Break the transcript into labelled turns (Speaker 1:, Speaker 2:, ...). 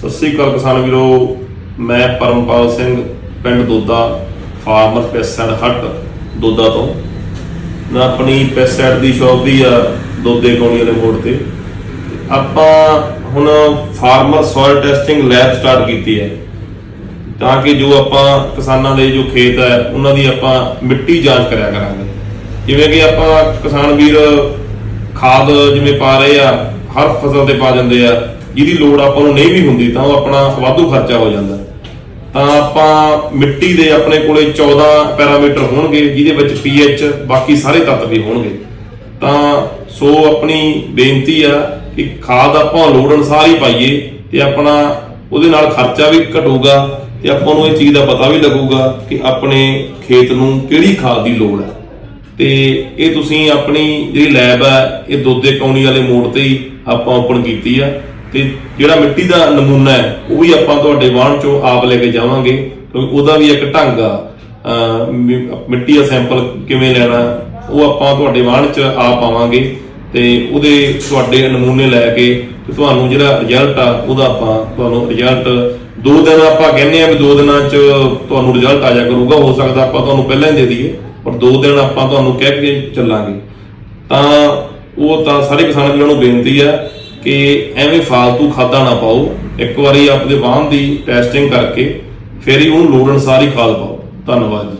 Speaker 1: ਸਤਿ ਸ੍ਰੀ ਅਕਾਲ ਕਿਸਾਨ ਵੀਰੋ, ਮੈਂ ਪਰਮਪਾਲ ਸਿੰਘ ਪਿੰਡ ਦੋਦਾ ਫਾਰਮਰ ਪੈਸਟਸਾਈਡ ਹੱਟ ਦੋਦਾ ਤੋਂ। ਮੈਂ ਆਪਣੀ ਪੈਸਟਸਾਈਡ ਦੀ ਸ਼ਾਪ ਵੀ ਆ ਦੋਦੇ ਕੌਣੀ ਵਾਲੇ ਮੋੜ ਤੇ। ਆਪਾਂ ਹੁਣ farmer soil testing lab start ਕੀਤੀ ਹੈ। ਤਾਂ ਕਿ ਜੋ ਆਪਾਂ ਕਿਸਾਨਾਂ ਦੇ ਜੋ ਖੇਤ ਹੈ, ਉਹਨਾਂ ਦੀ ਆਪਾਂ ਮਿੱਟੀ ਜਾਂਚ ਕਰਿਆ ਕਰਾਂਗੇ। ਜਿਵੇਂ ਕਿ ਆਪਾਂ ਕਿਸਾਨ ਵੀਰ ਖਾਦ ਜਿਵੇਂ ਪਾ ਰਹੇ ਆ, ਹਰ ਫਸਲ ਤੇ ਪਾ ਦਿੰਦੇ ਆ। ਜਿਹਦੀ ਲੋੜ ਆਪਾਂ ਨੂੰ ਨਹੀਂ ਵੀ ਹੁੰਦੀ, ਤਾਂ ਉਹ ਆਪਣਾ ਵਾਧੂ ਖਰਚਾ ਹੋ ਜਾਂਦਾ। ਤਾਂ ਆਪਾਂ ਮਿੱਟੀ ਦੇ ਆਪਣੇ ਕੋਲੇ 14 ਪੈਰਾਮੀਟਰ ਹੋਣਗੇ, ਜਿਹਦੇ ਵਿੱਚ ਪੀਐਚ ਬਾਕੀ ਸਾਰੇ ਤੱਤ ਵੀ ਹੋਣਗੇ। ਤਾਂ ਸੋ ਆਪਣੀ ਬੇਨਤੀ ਆ ਕਿ ਖਾਦ ਆਪਾਂ ਲੋੜ ਅਨੁਸਾਰ ਹੀ ਪਾਈਏ ਤੇ ਆਪਣਾ ਉਹਦੇ ਨਾਲ ਖਰਚਾ ਵੀ ਘਟੂਗਾ ਤੇ ਆਪਾਂ ਨੂੰ ਇਹ ਚੀਜ਼ ਦਾ ਪਤਾ ਵੀ ਲੱਗੂਗਾ ਕਿ ਆਪਣੇ ਖੇਤ ਨੂੰ ਕਿਹੜੀ ਖਾਦ ਦੀ ਲੋੜ ਹੈ। ਤੇ ਇਹ ਤੁਸੀਂ ਆਪਣੀ ਜਿਹੜੀ ਲੈਬ ਹੈ, ਇਹ ਦੋਦੇ ਕੌਣੀ ਵਾਲੇ ਮੋੜ ਤੇ ਹੀ ਆਪਾਂ ਓਪਨ ਕੀਤੀ ਆ। ਤੇ ਜਿਹੜਾ ਮਿੱਟੀ ਦਾ ਨਮੂਨਾ ਹੈ, ਉਹ ਵੀ ਆਪਾਂ ਤੁਹਾਡੇ ਵਾਹਣ ਚੋਂ ਆਪ ਲੈ ਕੇ ਜਾਵਾਂਗੇ। ਕਿਉਂਕਿ ਉਹਦਾ ਵੀ ਇੱਕ ਢੰਗ ਆ। ਮਿੱਟੀ ਦਾ ਸੈਂਪਲ ਕਿਵੇਂ ਲੈਣਾ, ਉਹ ਆਪਾਂ ਤੁਹਾਡੇ ਵਾਹਣ 'ਚ ਆਪ ਆਵਾਂਗੇ ਤੇ ਉਹਦੇ ਤੁਹਾਡੇ ਨਮੂਨੇ ਲੈ ਕੇ ਤੇ ਤੁਹਾਨੂੰ ਜਿਹੜਾ ਰਿਜ਼ਲਟ ਆ, ਉਹਦਾ ਆਪਾਂ ਤੁਹਾਨੂੰ ਰਿਜ਼ਲਟ ਦੋ ਦਿਨ ਆਪਾਂ ਕਹਿੰਦੇ ਆ ਵੀ ਦੋ ਦਿਨਾਂ 'ਚ ਤੁਹਾਨੂੰ ਰਿਜ਼ਲਟ ਆ ਜਾ ਕਰੂਗਾ, ਹੋ ਸਕਦਾ ਆਪਾਂ ਤੁਹਾਨੂੰ ਪਹਿਲਾਂ ਹੀ ਦੇ ਦਈਏ, ਪਰ ਦੋ ਦਿਨ ਆਪਾਂ ਤੁਹਾਨੂੰ ਕਹਿ ਕੇ ਚੱਲਾਂਗੇ। ਤਾਂ ਉਹ ਤਾਂ ਸਾਰੇ ਕਿਸਾਨ ਵੀਰਾਂ ਨੂੰ ਬੇਨਤੀ ਆ ਕਿ ਐਵੇਂ ਫਾਲਤੂ ਖਾਦਾਂ ਨਾ ਪਾਓ। ਇੱਕ ਵਾਰੀ ਆਪਣੇ ਵਾਹਨ ਦੀ ਟੈਸਟਿੰਗ ਕਰਕੇ ਫਿਰ ਹੀ ਉਹਨੂੰ ਲੋੜ ਅਨੁਸਾਰ ਹੀ ਖਾਦ ਪਾਓ। ਧੰਨਵਾਦ ਜੀ।